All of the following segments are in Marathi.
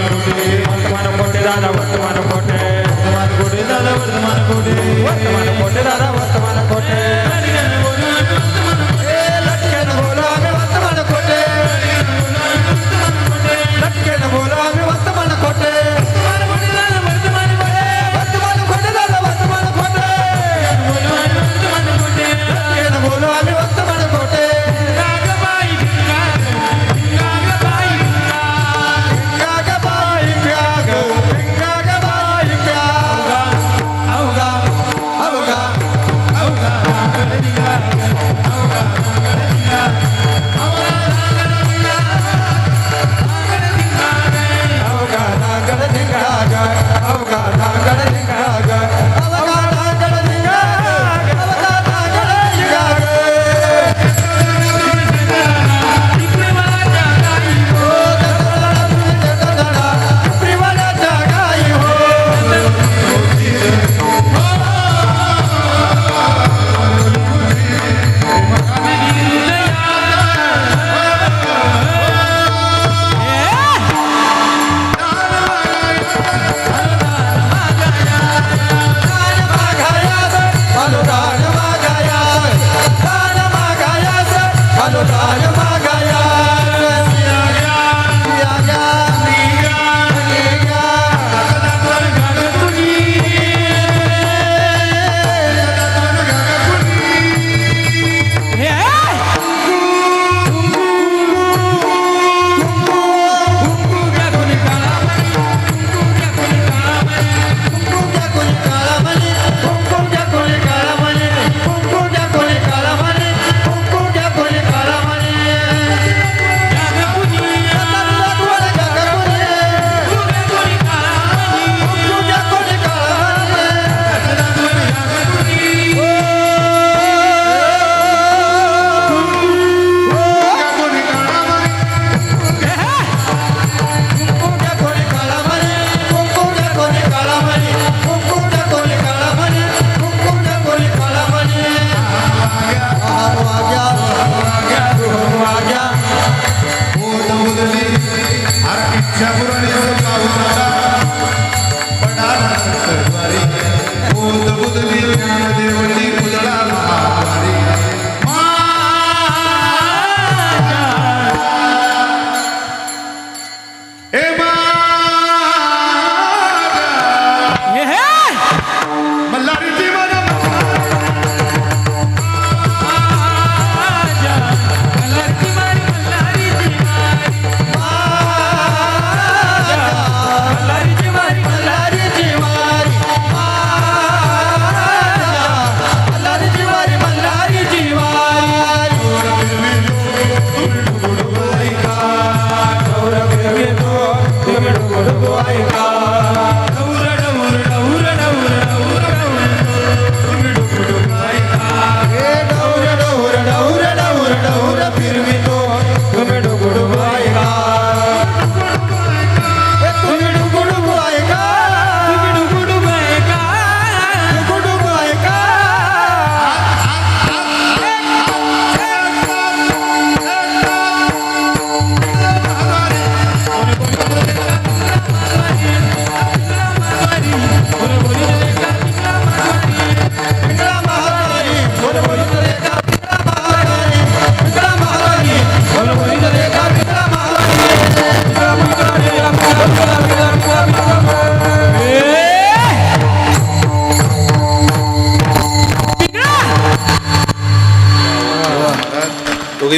Amém.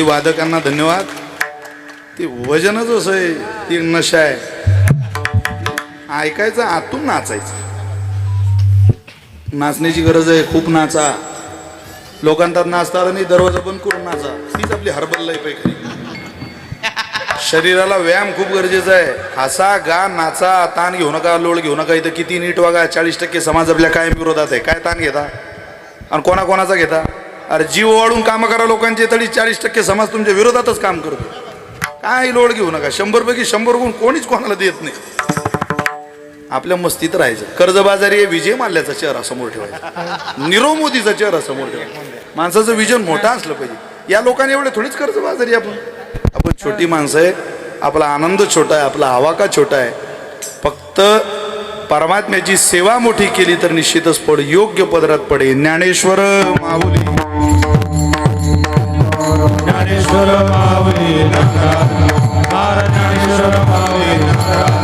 दोघी वादकांना धन्यवाद. ते वजनच असं आहे ती नशा आहे. ऐकायचं आतून नाचायचं. नाचण्याची गरज आहे खूप नाचा. लोकांतात नाचता आलं नाही दरवाजा बंद करून नाचा. तीच आपली हर्बल लाईफ आहे खरी. शरीराला व्यायाम खूप गरजेचा आहे. हसा गा नाचा ताण घेऊ नका लोळ घेऊ नका. इथं किती नीट वागा चाळीस टक्के समाज आपल्या कायम विरोधात आहे. काय ताण घेता? आणि कोणाकोणाचा घेता? अरे जीव वाढून कामं करा लोकांचे तरी चाळीस टक्के समाज तुमच्या विरोधातच काम करतो. काय लोड घेऊ नका. शंभर पैकी शंभर गुण कोणीच कोणाला देत नाही. आपल्या मस्तीत राहायचं. कर्जबाजारी हे विजय माल्याचा चेहरा समोर ठेवायचा. निरव मोदीचा चेहरा समोर ठेवायचा. माणसाचं विजन मोठा असलं पाहिजे. या लोकांनी एवढे थोडीच कर्जबाजारी आपण. आपण छोटी माणसं आहे. आपला आनंद छोटा आहे. आपला आवाका छोटा आहे. फक्त परमात्म्याची सेवा मोठी केली तर निश्चितच पड योग्य पदरात पडे ज्ञानेश्वर माऊली. ज्ञानेश्वर माऊली ज्ञानेश्वर माऊली